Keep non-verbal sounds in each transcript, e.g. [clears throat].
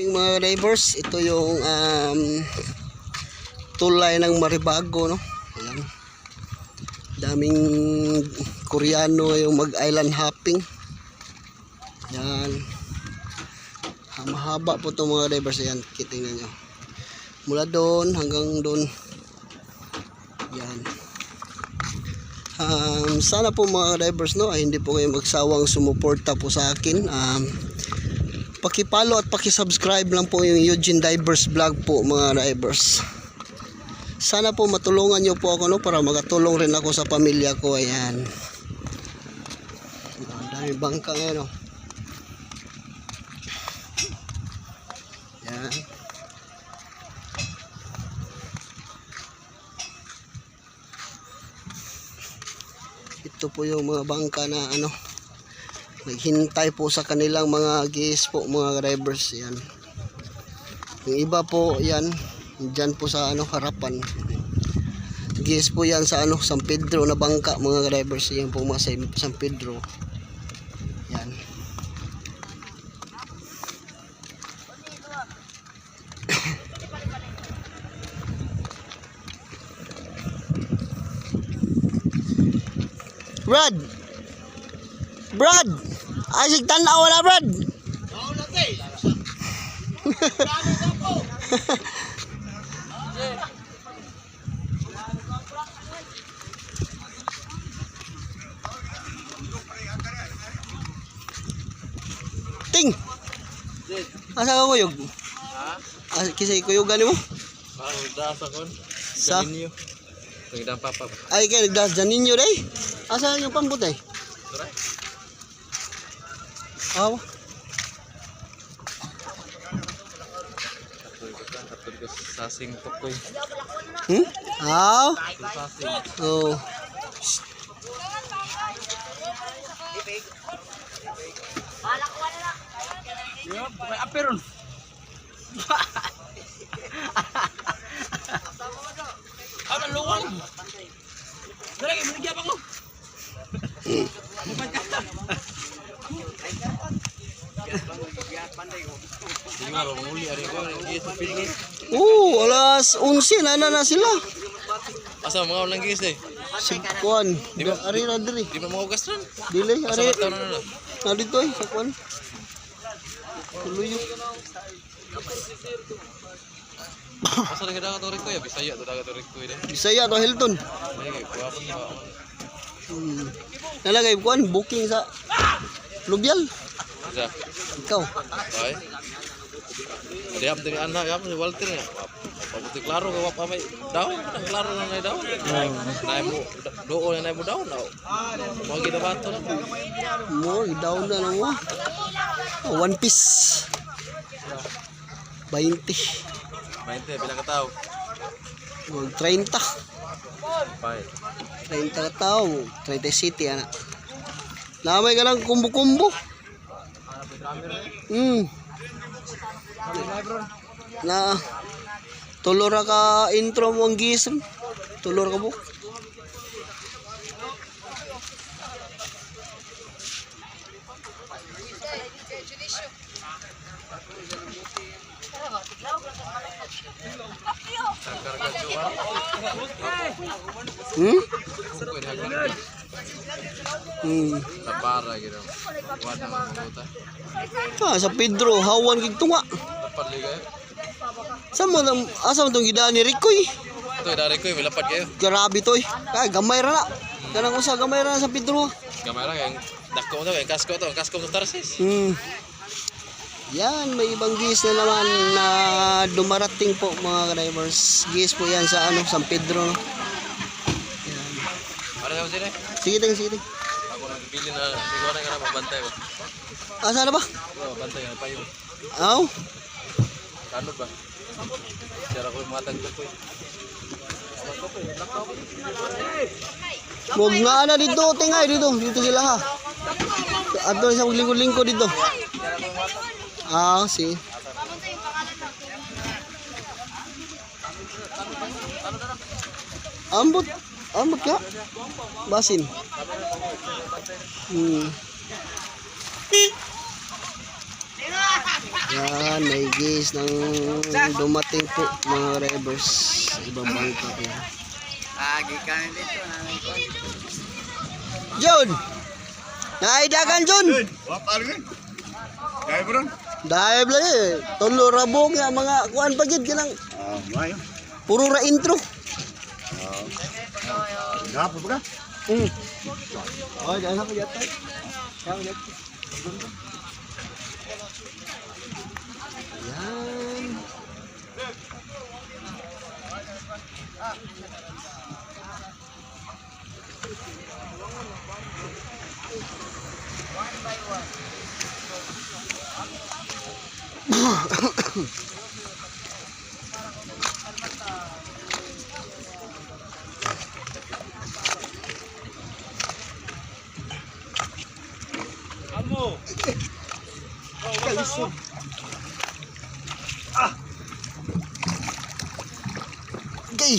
Yung mga drivers, ito yung um, tulay ng Maribago, no? Ayan. Daming Koreano yung mag-island hopping. Yan. Ah, mahaba po itong mga drivers. Ayan, kitingnan nyo. Mula doon hanggang doon. Yan. Um, sana po mga drivers no ay hindi po kayo magsawang sumuporta po sa akin. Um, paki-follow at paki-subscribe lang po yung Eugene Divers Vlog po mga drivers. Sana po matulungan niyo po ako no para makatulong rin ako sa pamilya ko. Ayan. Ang dami bangka ngayon no. Yan. Ito po yung mga bangka na ano naghintay po sa kanilang mga gis po mga drivers yan. Yung iba po yan dyan po sa ano harapan. Gis po yan sa ano San Pedro na bangka mga drivers yan po mga sa San Pedro. Yan. [coughs] Brad! Brad Isaac tanaw na Brad Ting Asa ka kuyog? Ha? Asa kisay kuyugan mo? Parang dasa kon. Sa? Galinyo. Pagdang papa. Ay kay nagdas dyan ninyo day Asa yung pambutay? Tara. Aw sasing tukoy. Hmm? Aw. Oh May aperon. Ano luwang? Dali, binigyan pa ko. Sige nga, muli ari ko. Oh, alas 11 na na, na sila. Asa mga unang gis eh. Si Kuan, ari na diri. Di ba mga ugas ron? Dili, Asa ari. taon na na? Na dito eh, sa Kuan. Tuloy. Asa na kada ka to ya? Bisaya to daga to riko ide. Bisaya to Hilton. Hmm. Nalagay Kuan, booking sa Lubial. Isa. Ikaw. Ay. Diam dari anak ya, si Walter ya. Pabuti klaro ka pa may daw, ang klaro na may daw. Nay mo doo na nay mo daw daw. Mo gid bato na. Mo, down na lang mo. Oh, one piece. 20. 20 bilang ka tao. Mag 30. Bye. 30 ka tao. 30 city, anak. Namay ka lang kumbo-kumbo. Hmm. Na tulora ka intro mo ang gisem. Tulor ka mo. Hmm? Hmm. Ah, sa Pedro, hawan gid tunga. Dapat liga. Sa mo nang asa mo tong gidaan ni Ricoy? Ito dari ko may lapad kayo. Grabe toy. Kay gamay ra na. Kanang usa gamay ra na sa Pedro. Gamay lang yung dako to, yung kasko to, kasko to tarsis. Hmm. Yan, may ibang gis na naman na dumarating po mga drivers. Gis po yan sa ano, San Pedro. no? Para sa sila. Sige ting, sige ting. Ako nang bili na, hindi ko na nga na mabantay ba. Asa na ba? Oo, bantay na pa yun. Ano ba? Sira ko yung mga tagpo eh. Huwag nga na dito, tingay dito. Dito sila ha. Ato sa lingkod-lingkod dito. Ah, si. Ambot. Ambot ka. Basin. Hmm. Yan, may gis ng dumating po mga drivers sa ibang bangka po. Agi kami dito. Jun! Naidagan Jun! Wapal yun. Kaya bro? Dahil lang eh. Tulo rabong nga mga kuan pagid ka lang. Ah, mayo. Puro ra intro. Gapo ba ka? Hmm. Oh, jangan sampai jatuh. Jangan Kalisod. Ah. Okay.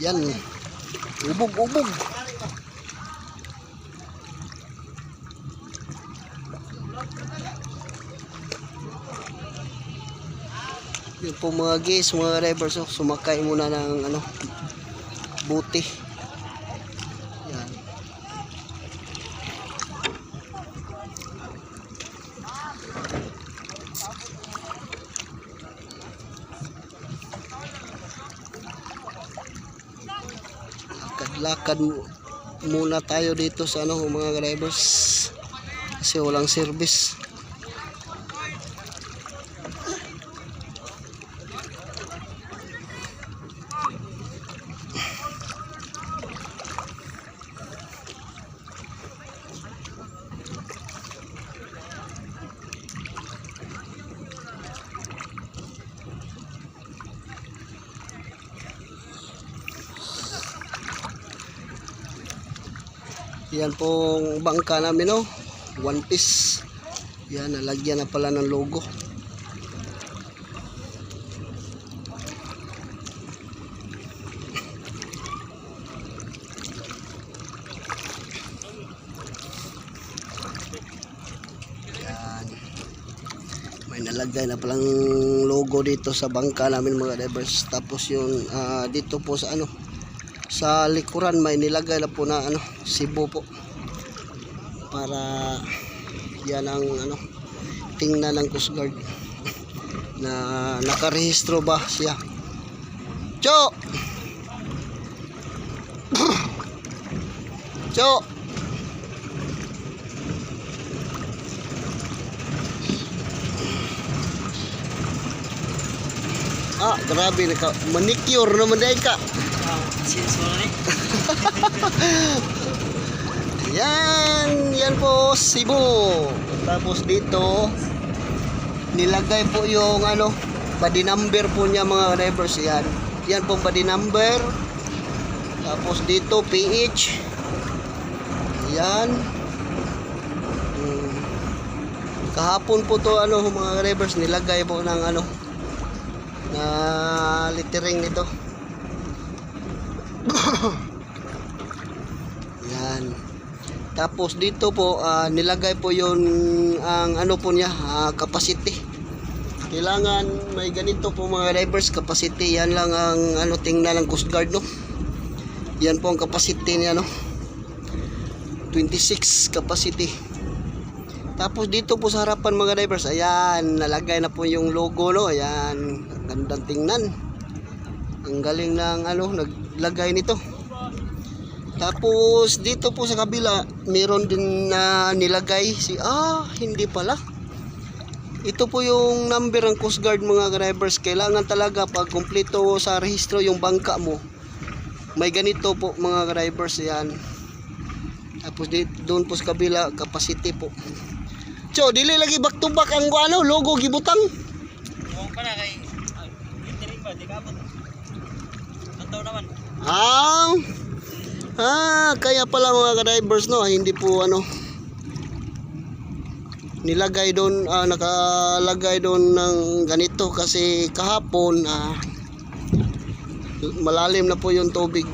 Yan. Ubog, ubog. Po mga guys, mga drivers, oh, sumakay muna ng ano, buti. Yan. lakad-lakad mu- muna tayo dito sa ano mga drivers kasi walang service yan pong bangka namin no one piece. Yan nalagyan na pala ng logo. May nalagay na palang logo dito sa bangka namin mga divers. Tapos yung ah, dito po sa ano sa likuran may nilagay na po na ano Cebu po. Para yan ang ano tingnan ng Coast Guard. Na nakarehistro ba siya? Cho! [clears throat] Cho! Ah, grabe naka manicure naman dahil ka. [laughs] Yan, yan po Cebu. Tapos dito nilagay po yung ano, body number po niya mga drivers yan. Yan po body number. Tapos dito PH. Yan. Hmm. Kahapon po to ano mga drivers nilagay po ng ano na lettering nito. Yan. Tapos dito po ah, nilagay po yon ang ano po niya, ah, capacity. Kailangan may ganito po mga drivers capacity. Yan lang ang ano tingnan ng Coast Guard no. Yan po ang capacity niya no. 26 capacity. Tapos dito po sa harapan mga drivers, ayan, nalagay na po yung logo no. Ayan, gandang tingnan. Ang galing ng ano, naglagay nito. Tapos dito po sa kabila, meron din na nilagay si ah, hindi pala. Ito po yung number ng Coast Guard mga drivers. Kailangan talaga pag kumpleto sa rehistro yung bangka mo. May ganito po mga drivers yan. Tapos di, doon po sa kabila, capacity po. So, dili lagi back to back ang ano, logo gibutang. Huwag pa na kay... Hindi rin ba? Di ka taon naman. Ah, ah, kaya pala mga ka-divers no, hindi po ano nilagay doon, ah, nakalagay doon ng ganito kasi kahapon ah, malalim na po yung tubig.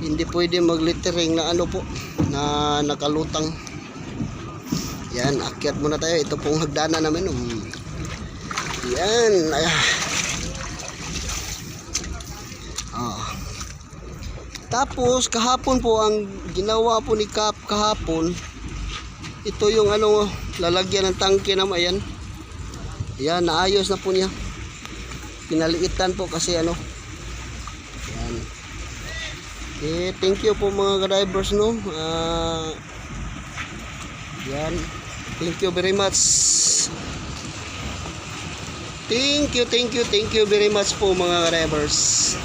Hindi pwede mag-littering na ano po na nakalutang. Yan, akyat muna tayo. Ito pong hagdanan namin. Um, yan. Ah. Tapos, kahapon po, ang ginawa po ni Cap kahapon, ito yung ano, lalagyan ng tangke naman. Ayan. Yan, naayos na po niya. Pinaliitan po kasi ano. Yan. Eh, thank you po mga drivers no. Ah, yan. Thank you very much. Thank you, thank you, thank you very much po mga drivers.